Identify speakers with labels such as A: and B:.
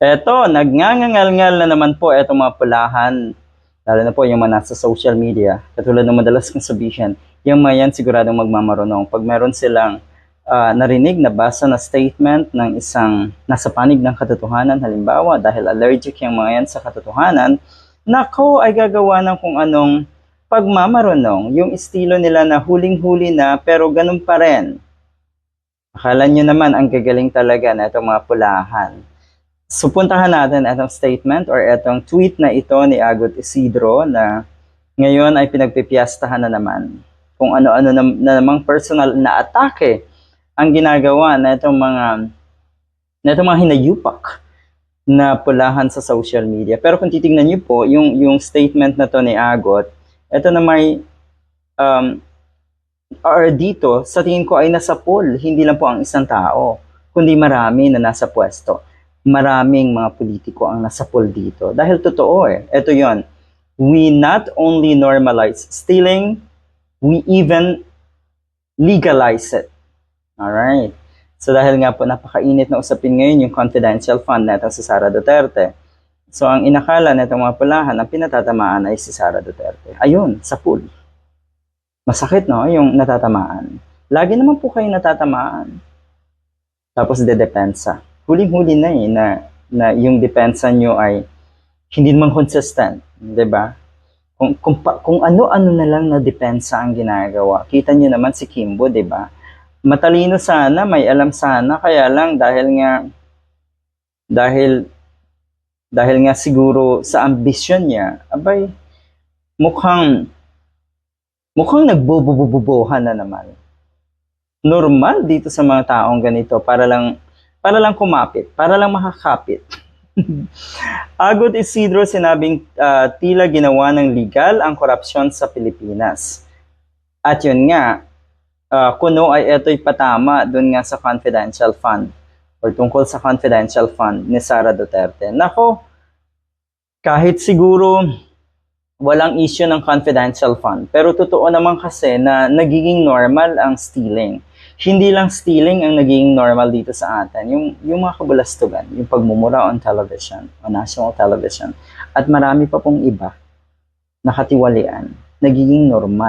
A: Eto, nagngangangal-ngal na naman po etong mga pulahan. Lalo na po yung mga nasa social media. Katulad ng madalas kong sabihin, yung mga yan siguradong magmamarunong. Pag meron silang ah, narinig, nabasa na statement ng isang nasa panig ng katotohanan, halimbawa dahil allergic yung mga yan sa katotohanan, nako ay gagawa ng kung anong pagmamarunong. Yung estilo nila na huling-huli na pero ganun pa rin. Akala nyo naman ang gagaling talaga na itong mga pulahan. So puntahan natin itong statement or itong tweet na ito ni Agot Isidro na ngayon ay pinagpipiyastahan na naman kung ano-ano na, na namang personal na atake ang ginagawa na itong mga na itong mga hinayupak na pulahan sa social media. Pero kung titingnan niyo po, yung, yung statement na to ni Agot, ito na may um, or dito, sa tingin ko ay nasa poll, hindi lang po ang isang tao, kundi marami na nasa pwesto. Maraming mga politiko ang nasa poll dito. Dahil totoo eh. Ito yon. We not only normalize stealing, we even legalize it. Alright. So dahil nga po napakainit na usapin ngayon yung confidential fund na si Sara Duterte. So ang inakala na itong mga pulahan, ang pinatatamaan ay si Sara Duterte. Ayun, sa pool. Masakit no, yung natatamaan. Lagi naman po kayo natatamaan. Tapos dedepensa. Huling-huli na eh, na, na yung depensa nyo ay hindi naman consistent. 'di ba? Kung, kung, kung ano-ano na lang na depensa ang ginagawa. Kita nyo naman si Kimbo, 'di ba? Matalino sana, may alam sana, kaya lang dahil nga dahil dahil nga siguro sa ambisyon niya, abay, mukhang mukhang nagbububububuhan na naman. Normal dito sa mga taong ganito para lang para lang kumapit, para lang makakapit. Agot Isidro sinabing ah, tila ginawa ng legal ang korupsyon sa Pilipinas. At yun nga, ah, kuno ay ito'y patama doon nga sa confidential fund or tungkol sa confidential fund ni Sara Duterte. Nako, kahit siguro walang issue ng confidential fund, pero totoo naman kasi na nagiging normal ang stealing. Hindi lang stealing ang nagiging normal dito sa atin, yung, yung mga kabulastugan, yung pagmumura on television, on national television, at marami pa pong iba nakatiwalian, nagiging normal.